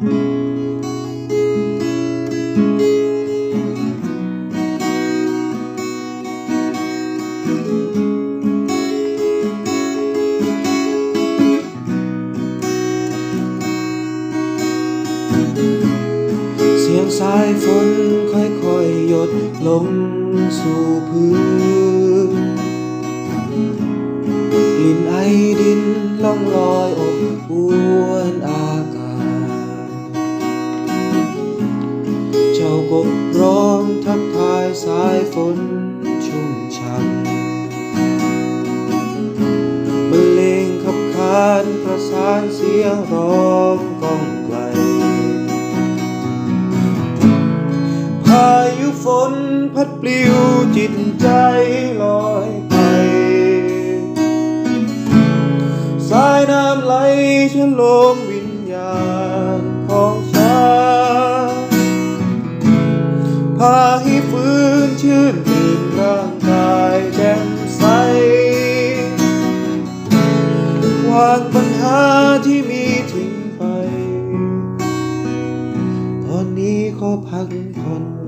เสียงสายฝนค่อยๆหยดลงสู่พื้น กลิ่นไอดินล่องลอยอบอวน เจ้ากบร้องทักทายสายฝนชุ่มช่ำบรรเลงขับขานประสานเสียงร้องก้องไกล พายุฝนพัดปลิวจิตใจลอยไป สายน้ำไหลชะโลมวิญญาณของฉัน ชื่นตื่นร่างกายแจ่มใสวางปัญหาที่มีทิ้งไป ตอนนี้ขอพักผ่อน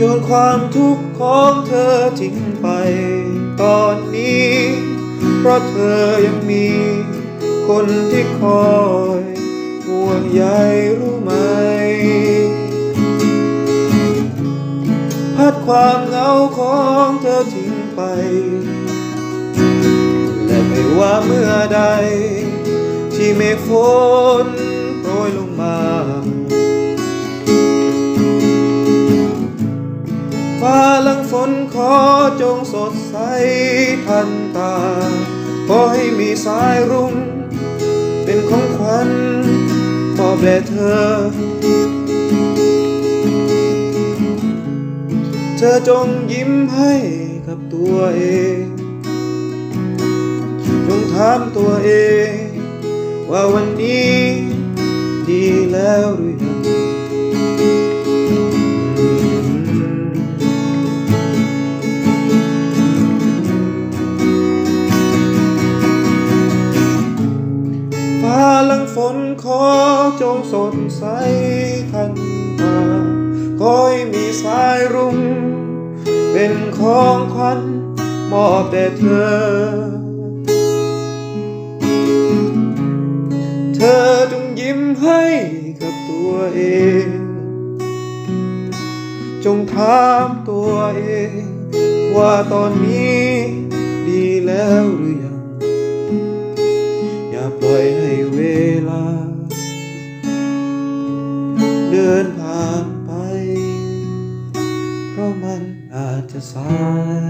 โยนความทุกข์ของเธอทิ้งไป ตอนนี้ เพราะเธอยังมี คนที่คอยห่วงใยรู้ไหม พัดความเหงาของเธอทิ้งไป และไม่ว่าเมื่อใด ที่เมฆฝนโปรยลงมา ฟ้าหลังฝนขอจงสดใสทันตา ขอให้มีสายรุ้งเป็นของขวัญมอบแด่เธอ เธอจงยิ้มให้กับตัวเอง จงถามตัวเอง ว่าวันนี้ดีแล้วหรือยัง นขอจงสดใสทันตาขอให้มีสายรุ้งเป็นของขวัญมอบแด่เธอ เธอจงยิ้มให้กับตัวเอง จงถามตัวเอง ว่าตอนนี้ดีแล้วหรือยัง the sun